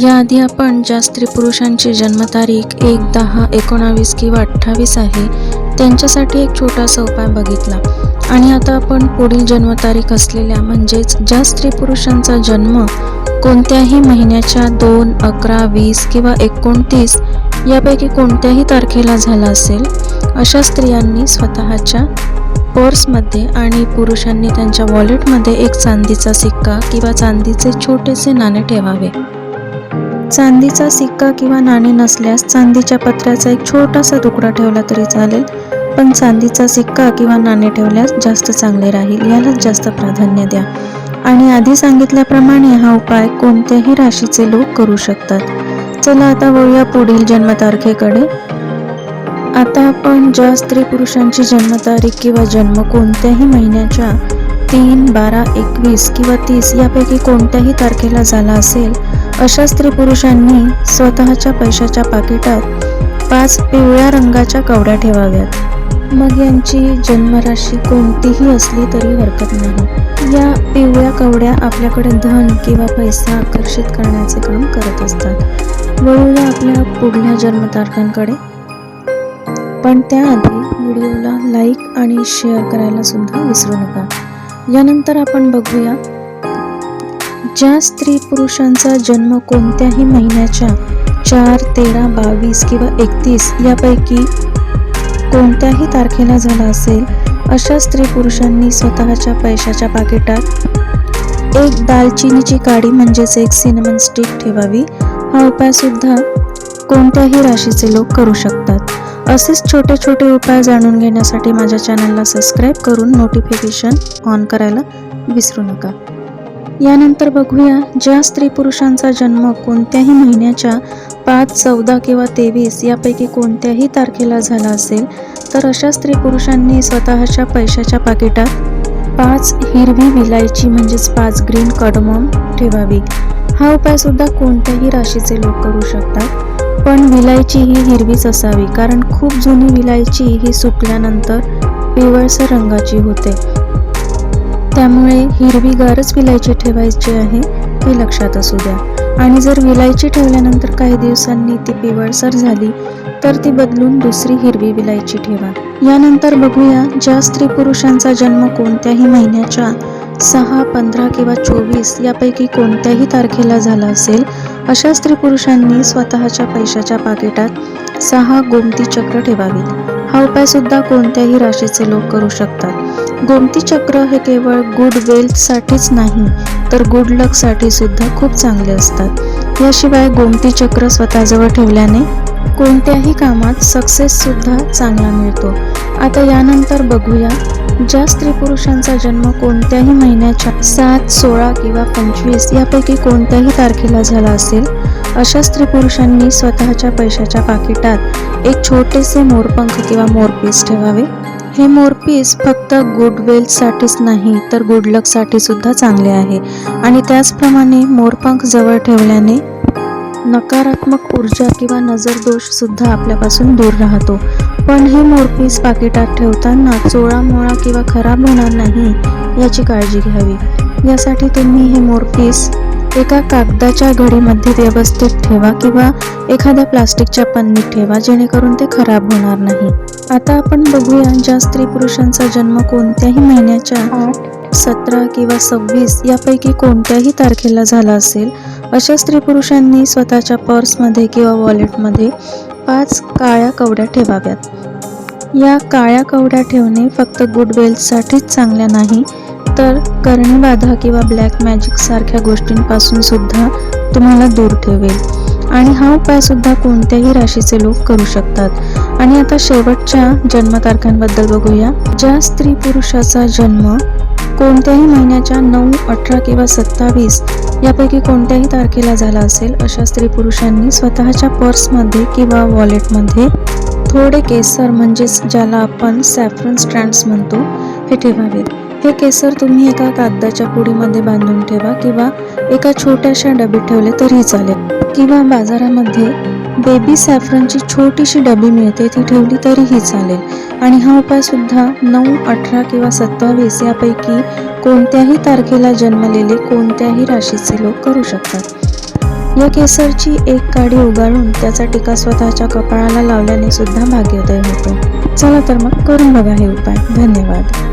याआधी आपण ज्या स्त्री पुरुषांची जन्मतारीख एक दहा एकोणावीस किंवा अठ्ठावीस आहे त्यांच्यासाठी एक छोटासा उपाय बघितला. आणि आता आपण पुढील जन्मतारीख असलेल्या म्हणजेच ज्या स्त्री पुरुषांचा जन्म कोणत्याही महिन्याच्या दोन अकरा वीस किंवा एकोणतीस यापैकी कोणत्याही तारखेला झाला असेल अशा स्त्रियांनी स्वतःच्या पर्समध्ये आणि पुरुषांनी त्यांच्या वॉलेटमध्ये एक चांदीचा सिक्का किंवा चांदीचे छोटेसे नाणे ठेवावे. चांदीचा सिक्का किंवा नाणे नसल्यास चांदीच्या पत्र्याचा एक छोटासा तुकडा ठेवला तरी चालेल पण चांदीचा सिक्का किंवा नाणे ठेवल्यास जास्त चांगले राहील यालाच जास्त प्राधान्य द्या. आणि आधी सांगितल्याप्रमाणे हा उपाय कोणत्याही राशीचे लोक करू शकतात. चला आता वळूया पुढील जन्मतारखेकडे. आता आपण ज्या स्त्री पुरुषांची जन्मतारीख किंवा जन्म कोणत्याही महिन्याच्या तीन बारा एकवीस किंवा तीस यापैकी कोणत्याही तारखेला झाला असेल अशा स्त्री पुरुषांनी स्वतःच्या पैशाच्या पाकिटात पाच पिवळ्या रंगाच्या कवड्या ठेवाव्यात. मग यांची जन्मराशी कोणतीही असली तरी हरकत नाही. या पिवळ्या कवड्या आपल्याकडे धन किंवा पैसा आकर्षित करण्याचे काम करत असतात. वळूया आपल्या पुढल्या जन्मतारखांकडे. पण त्याआधी व्हिडिओला लाईक आणि शेअर करायला सुद्धा विसरू नका. यानंतर आपण बघूया ज्या स्त्री पुरुषांचा जन्म कोणत्याही महिन्याच्या चार तेरा बावीस किंवा एकतीस यापैकी कोणत्याही तारखेला झाला असेल अशा स्त्री पुरुषांनी स्वतःच्या पैशाच्या पाकिटात एक दालचिनीची काडी म्हणजेच एक सिनेमन स्टिक ठेवावी. हा उपाय सुद्धा कोणत्याही राशीचे लोक करू शकतात. असेच छोटे छोटे उपाय जाणून घेण्यासाठी माझ्या चॅनलला सबस्क्राईब करून नोटिफिकेशन ऑन करायला विसरू नका. यानंतर बघूया ज्या स्त्री पुरुषांचा जन्म कोणत्याही महिन्याच्या पाच चौदा किंवा तेवीस यापैकी कोणत्याही तारखेला झाला असेल तर अशा स्त्री पुरुषांनी स्वतःच्या पैशाच्या पाकिटात पाच हिरवी विलायची म्हणजेच पाच ग्रीन कडमम ठेवावी. हा उपाय सुद्धा कोणत्याही राशीचे लोक करू शकतात पण विलायची ही हिरवीच असावी कारण खूप जुनी विलायची ही सुकल्यानंतर पिवळसर रंगाची होते. त्यामुळे हिरवीगारच विलायची ठेवायची आहे हे लक्षात असू द्या. आणि जर विलायची ठेवल्यानंतर काही दिवसांनी ती पिवळसर झाली तर ती बदलून दुसरी हिरवी विलायची ठेवा. यानंतर बघूया ज्या स्त्री पुरुषांचा जन्म कोणत्याही महिन्याच्या सहा पंधरा किंवा चोवीस यापैकी कोणत्याही तारखेला झाला असेल अशा स्त्री पुरुषांनी स्वतःच्या पैशाच्या पाकिटात सहा गोमती चक्र ठेवावीत. हा उपाय सुद्धा कोणत्याही राशीचे लोक करू शकतात. गोमती चक्र हे केवळ गुड वेल्थसाठीच नाही तर गुड लकसाठी सुद्धा खूप चांगले असतात. याशिवाय गोमती चक्र स्वतःजवळ ठेवल्याने कोणत्याही कामात सक्सेस सुद्धा चांगला मिळतो. आता यानंतर बघूया ज्या स्त्री पुरुषांचा जन्म कोणत्याही महिन्याच्या सात सोळा किंवा पंचवीस यापैकी कोणत्याही तारखेला झाला असेल अशा स्त्री पुरुषांनी स्वतःच्या पैशाच्या पाकिटात एक छोटेसे मोरपंख किंवा मोरपीस ठेवावे. हे मोरपीस फक्त गुडवेल्थसाठीच नाही तर गुडलकसाठी सुद्धा चांगले आहे. आणि त्याचप्रमाणे मोरपंख जवळ ठेवल्याने नकारात्मक ऊर्जा किंवा नजरदोष सुद्धा आपल्यापासून दूर राहतो. पण हे मोरपीस पाकिटात ठेवताना चोळामोळा किंवा खराब होणार नाही याची काळजी घ्यावी. यासाठी तुम्ही हे मोरपीस एका कागदाच्या घडीमध्ये व्यवस्थित ठेवा किंवा एखाद्या प्लास्टिकच्या पन्नीत ठेवा जेणेकरून ते खराब होणार नाही. आता आपण बघूया ज्या स्त्री पुरुषांचा जन्म कोणत्याही महिन्याच्या आठ सतरा किंवा सव्वीस यापैकी कोणत्याही तारखेला झाला असेल अशा स्त्री पुरुषांनी स्वतःच्या पर्समध्ये किंवा वॉलेटमध्ये पाच काळ्या कवड्या ठेवाव्यात. या काळ्या कवड्या ठेवणे फक्त गुड वेल्थसाठीच चांगल्या नाही तर कर्णबाधा किंवा ब्लॅक मॅजिक सारख्या गोष्टींपासून सुद्धा तुम्हाला दूर ठेवेल. आणि हा उपाय सुद्धा कोणत्याही राशीचे लोक करू शकतात. आणि आता शेवटच्या जन्मतारखांबद्दल बघूया. ज्या स्त्री पुरुषाचा जन्म कोणत्याही महिन्याच्या नऊ अठरा किंवा सत्तावीस यापैकी कोणत्याही तारखेला झाला असेल अशा स्त्री पुरुषांनी स्वतःच्या पर्समध्ये किंवा वॉलेटमध्ये थोडे केसर म्हणजेच ज्याला आपण सॅफ्रन स्ट्रँड्स म्हणतो हे ठेवावेत. हे केसर तुम्ही एका कागदाच्या पुडीमध्ये बांधून ठेवा किंवा एका छोट्याशा डबीत ठेवले तरीही चालेल. किंवा बाजारामध्ये बेबी सॅफ्रनची छोटीशी डबी मिळते ती ठेवली तरीही चालेल. आणि हा उपाय सुद्धा नऊ अठरा किंवा सत्तावीस यापैकी कोणत्याही तारखेला जन्मलेले कोणत्याही राशीचे लोक करू शकतात. या केसरची एक काडी उगाळून त्याचा टीका स्वतःच्या कपाळाला लावल्याने सुद्धा भाग्योदय होतो चला तर मग करून बघा हे उपाय. धन्यवाद.